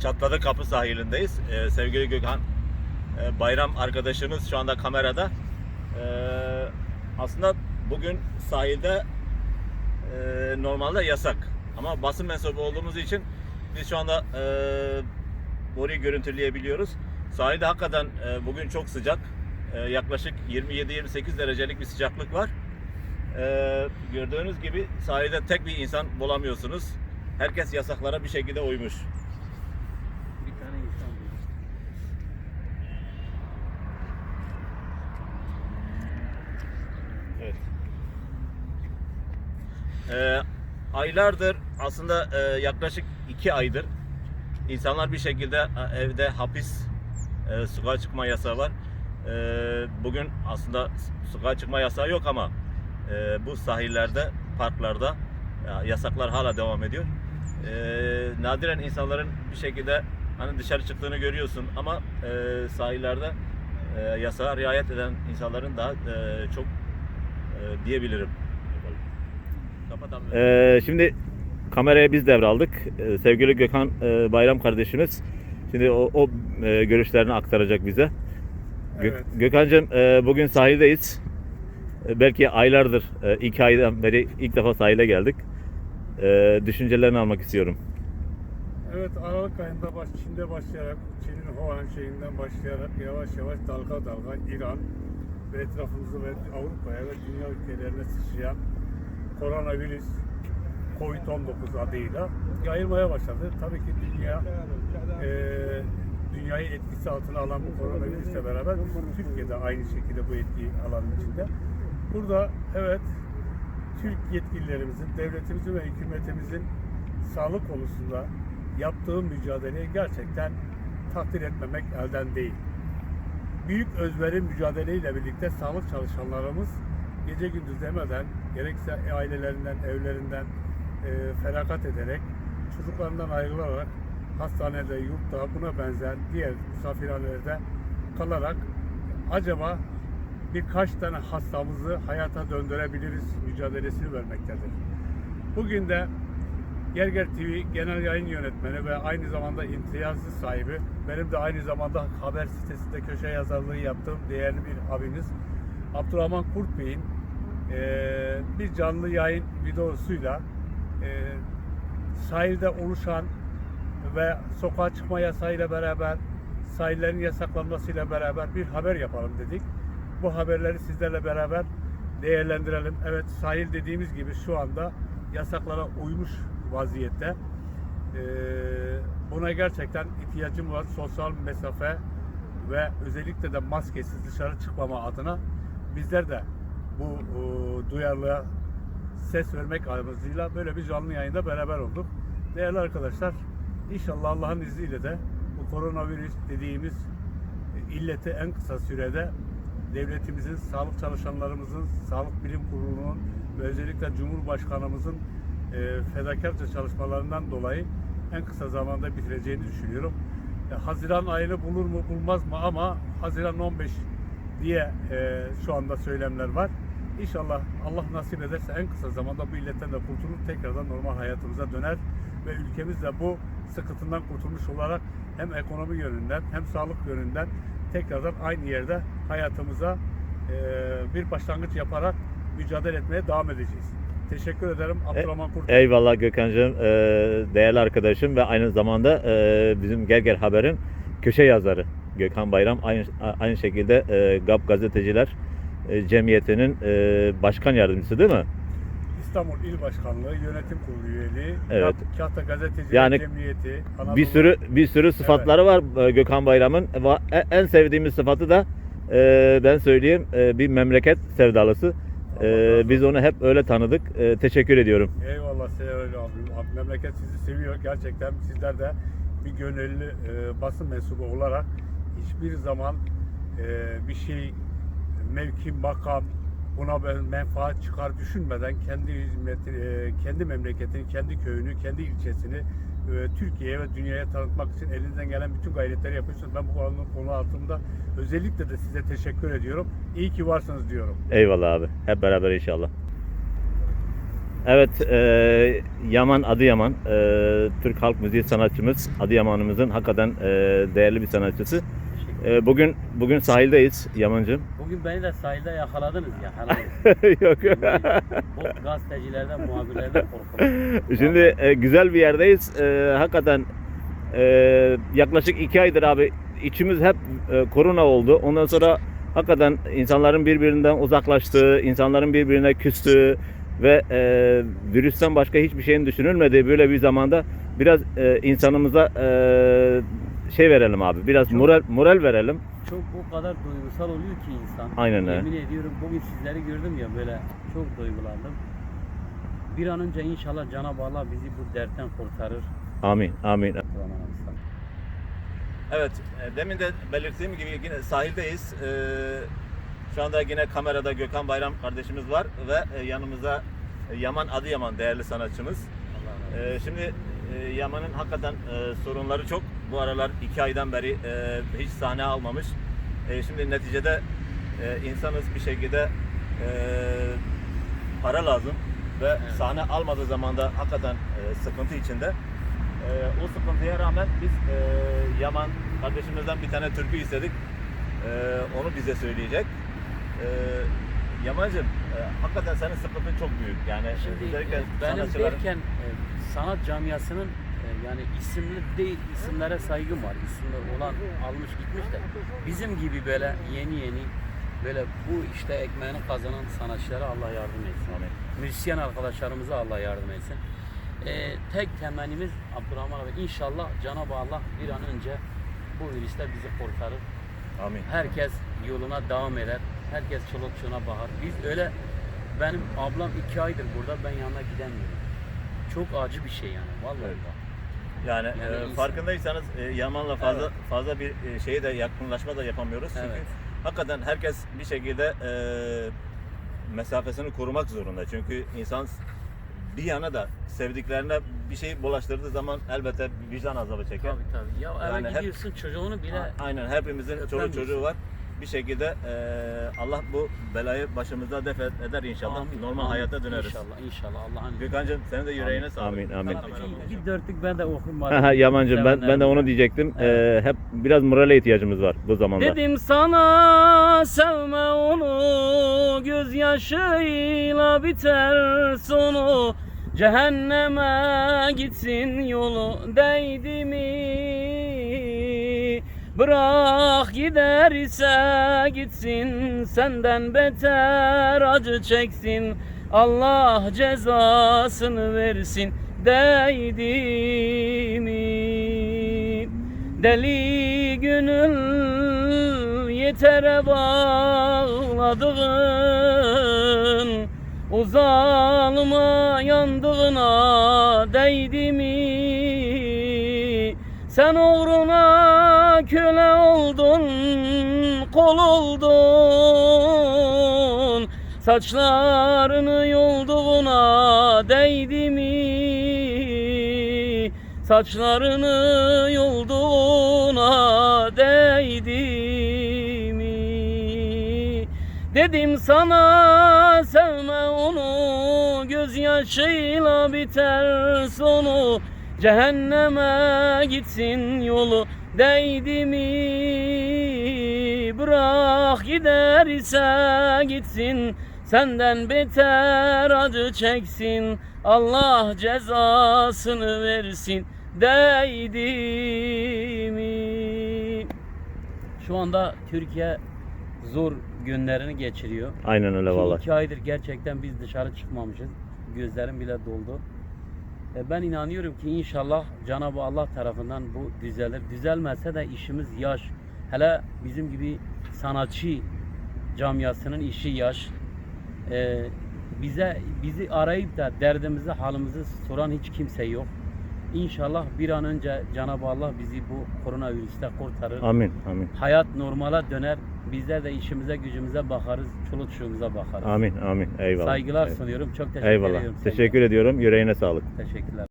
Çatladı Kapı sahilindeyiz. Ee, sevgili Gökhan e, Bayram arkadaşımız şu anda kamerada. Ee, aslında bugün sahilde e, normalde yasak. Ama basın mensubu olduğumuz için biz şu anda e, orayı görüntüleyebiliyoruz. Sahilde hakikaten e, bugün çok sıcak. E, yaklaşık 27-28 derecelik bir sıcaklık var. E, gördüğünüz gibi sahilde tek bir insan bulamıyorsunuz. Herkes yasaklara bir şekilde uymuş. Bir tane insan bu. Evet. Ee, aylardır aslında e, yaklaşık iki aydır insanlar bir şekilde e, evde hapis e, sokağa çıkma yasağı var. E, bugün aslında sokağa çıkma yasağı yok ama e, bu sahillerde, parklarda ya, yasaklar hala devam ediyor. E, nadiren insanların bir şekilde hani dışarı çıktığını görüyorsun ama e, sahillerde e, yasağa riayet eden insanların daha e, çok e, diyebilirim. Ee, şimdi kameraya biz devraldık. Ee, sevgili Gökhan e, Bayram kardeşimiz şimdi o, o e, görüşlerini aktaracak bize. Gö- Evet. Gökhan'cığım e, bugün sahildeyiz. E, belki aylardır, e, iki aydan beri ilk defa sahile geldik. E, düşüncelerini almak istiyorum. Evet Aralık ayında baş, Çin'de başlayarak, Çin'in Wuhan şeyinden başlayarak yavaş yavaş dalga dalga İran ve etrafımızı ve Avrupa'ya ve dünya ülkelerine sıçrayan koronavirüs Covid-19 adıyla yayılmaya başladı. Tabii ki dünya eee dünyayı etkisi altına alan bu koronavirüsle beraber Türkiye'de aynı şekilde bu etki alanın içinde. Burada evet Türk yetkililerimizin, devletimizin ve hükümetimizin sağlık konusunda yaptığı mücadeleyi gerçekten takdir etmemek elden değil. Büyük özveri mücadeleyle birlikte sağlık çalışanlarımız gece gündüz demeden gerekse ailelerinden, evlerinden e, feragat ederek, çocuklarından ayrılarak hastanede, yurtta, buna benzer diğer misafirhanelerde kalarak acaba birkaç tane hastamızı hayata döndürebiliriz mücadelesini vermektedir. Bugün de Gerger TV Genel Yayın Yönetmeni ve aynı zamanda imtiyazlı sahibi, benim de aynı zamanda haber sitesinde köşe yazarlığı yaptığım değerli bir abimiz Abdurrahman Kurt Bey'in eee, bir canlı yayın videosuyla eee sahilde oluşan ve sokağa çıkma yasağıyla beraber sahillerin yasaklanmasıyla beraber bir haber yapalım dedik. Bu haberleri sizlerle beraber değerlendirelim. Evet sahil dediğimiz gibi şu anda yasaklara uymuş vaziyette. Ee, buna gerçekten ihtiyacım var. Sosyal mesafe ve özellikle de maskesiz dışarı çıkmama adına bizler de bu e, duyarlılığa ses vermek amacıyla böyle bir canlı yayında beraber olduk. Değerli arkadaşlar, inşallah Allah'ın izniyle de bu koronavirüs dediğimiz e, illeti en kısa sürede devletimizin, sağlık çalışanlarımızın, Sağlık Bilim Kurulu'nun ve özellikle Cumhurbaşkanımızın e, fedakarca çalışmalarından dolayı en kısa zamanda bitireceğini düşünüyorum. E, Haziran ayını bulur mu bulmaz mı ama Haziran 15 diye e, şu anda söylemler var. İnşallah Allah nasip ederse en kısa zamanda bu illetten de kurtulur tekrardan normal hayatımıza döner ve ülkemiz de bu sıkıntından kurtulmuş olarak hem ekonomi yönünden hem sağlık yönünden tekrardan aynı yerde hayatımıza e, bir başlangıç yaparak mücadele etmeye devam edeceğiz. Teşekkür ederim Abdurrahman Kurt. Eyvallah Gökhan'cığım, e, değerli arkadaşım ve aynı zamanda e, bizim Gerger Haber'in köşe yazarı Gökhan Bayram. Aynı, aynı şekilde e, GAP Gazeteciler e, Cemiyeti'nin e, başkan yardımcısı değil mi? İstanbul İl Başkanlığı Yönetim Kurulu üyeliği, Evet. Kahta Gazeteciler Yani Cemiyeti, Anadolu- Bir sürü bir sürü sıfatları var e, Gökhan Bayram'ın. E- En sevdiğimiz sıfatı da e, ben söyleyeyim e, bir memleket sevdalısı. E, olsun. Biz onu hep öyle tanıdık. E, Teşekkür ediyorum. Eyvallah Seyreli abim. Abi, Memleket sizi seviyor. Gerçekten sizler de bir gönüllü e, basın mensubu olarak hiçbir zaman e, bir şey mevki, makam buna ben menfaat çıkar düşünmeden kendi hizmeti, e, kendi memleketini, kendi köyünü, kendi ilçesini e, Türkiye'ye ve dünyaya tanıtmak için elinizden gelen bütün gayretleri yapıyorsunuz. Ben bu konu, konu altında özellikle de size teşekkür ediyorum. İyi ki varsınız diyorum. Eyvallah abi. Hep beraber inşallah. Evet, e, Yaman Adıyaman, e, Türk halk müziği sanatçımız, Adıyaman'ımızın hakikaten e, değerli bir sanatçısı. E, bugün bugün sahildeyiz Yaman'cığım. Bugün beni de sahilde yakaladınız ya. Yok. Bu gazetecilerden, muhabirlerden korkuyorum. Şimdi e, güzel bir yerdeyiz. E, hakikaten e, yaklaşık iki aydır abi içimiz hep e, korona oldu. Ondan sonra hakikaten insanların birbirinden uzaklaştığı, insanların birbirine küstüğü ve e, virüsten başka hiçbir şeyin düşünülmediği böyle bir zamanda biraz e, insanımıza e, şey verelim abi. Biraz Çok- moral moral verelim. Çok o kadar duygusal oluyor ki insan. Aynen öyle. Yemin ediyorum bugün sizleri gördüm ya böyle çok duygulandım. Bir an önce inşallah Cenab-ı Allah bizi bu dertten kurtarır. Amin. Amin. Allah'ım. Evet, e, demin de belirttiğim gibi yine sahildeyiz. Ee, Şu anda yine kamerada Gökhan Bayram kardeşimiz var ve e, yanımızda e, Yaman Adıyaman değerli sanatçımız. Şimdi e, Yaman'ın hakikaten e, sorunları çok. Bu aralar iki aydan beri e, hiç sahne almamış. E, Şimdi neticede e, insanız bir şekilde e, para lazım ve sahne almadığı zaman da hakikaten e, sıkıntı içinde. E, o sıkıntıya rağmen biz e, Yaman kardeşimizden bir tane türkü istedik. E, onu bize söyleyecek. E, Yamancığım, e, hakikaten senin sıkıntın çok büyük. Yani Şimdi özellikle e, benim sanatçıların- derken e, sanat camiasının e, yani isimli değil isimlere saygım var. İsimli olan almış gitmiş de bizim gibi böyle yeni yeni böyle bu işte ekmeğini kazanan sanatçılara Allah yardım etsin. Amin. Müzisyen arkadaşlarımıza Allah yardım etsin. E, tek temennimiz Abdurrahman abi inşallah Cenab-ı Allah bir an önce bu virüsten bizi kurtarır. Amin. Herkes yoluna devam eder. Herkes çoluk çocuğuna bakar. Biz öyle benim ablam iki aydır burada ben yanına gidemiyorum. Çok acı bir şey yani vallahi. Evet. Yani, Yani e, insan- farkındaysanız e, Yaman'la fazla Evet. fazla bir e, şeye de yakınlaşma da yapamıyoruz. Çünkü Evet. hakikaten herkes bir şekilde e, mesafesini korumak zorunda. Çünkü insan bir yana da sevdiklerine bir şey bulaştırdığı zaman elbette vicdan azabı çeker. Tabii tabii. Ya eve Yani hep- gidiyorsun çocuğunu bile A- Aynen hepimizin çoluk çocuğu var. Bir şekilde e, Allah bu belayı başımızda def eder inşallah. Amin, Normal amin. hayata döneriz. İnşallah inşallah Allah'ın izniyle. Gökhan'cığım senin de yüreğine Amin, sağlık. amin, amin. Bir, dörtlük ben de. Aha, Yamancığım ben ben de onu diyecektim. Evet. E, hep biraz morale ihtiyacımız var bu zamanda. Dedim sana sevme onu gözyaşıyla biter sonu. Cehenneme gitsin yolu değdi mi? Bırak giderse gitsin senden beter acı çeksin. Allah cezasını versin değdi mi? Deli gönül yetere bağladığın Uzalma yandığına değdi mi? Sen uğruna köle oldun, kol oldun Saçlarını yolduğuna değdi mi? Saçlarını yolduğuna değdi? Dedim sana sevme onu Gözyaşıyla biter sonu Cehenneme gitsin yolu Değdi mi? Bırak giderse gitsin Senden beter acı çeksin Allah cezasını versin Değdi mi? Şu anda Türkiye zor günlerini geçiriyor. Aynen öyle Ki vallahi. iki aydır gerçekten biz dışarı çıkmamışız. Gözlerim bile doldu. E, Ben inanıyorum ki inşallah Cenab-ı Allah tarafından bu düzelir. Düzelmezse de işimiz yaş. Hele bizim gibi sanatçı camiasının işi yaş. E, bize bizi arayıp da derdimizi, halimizi soran hiç kimse yok. İnşallah bir an önce Cenab-ı Allah bizi bu koronavirüste kurtarır. Amin. Amin. Hayat normala döner. Bizler de işimize gücümüze bakarız. Çoluk çocuğumuza bakarız. Amin. Amin. Eyvallah. Saygılar Eyvallah. sunuyorum. Çok teşekkür Eyvallah. ediyorum. Teşekkür ediyorum. Yüreğine sağlık. Teşekkürler.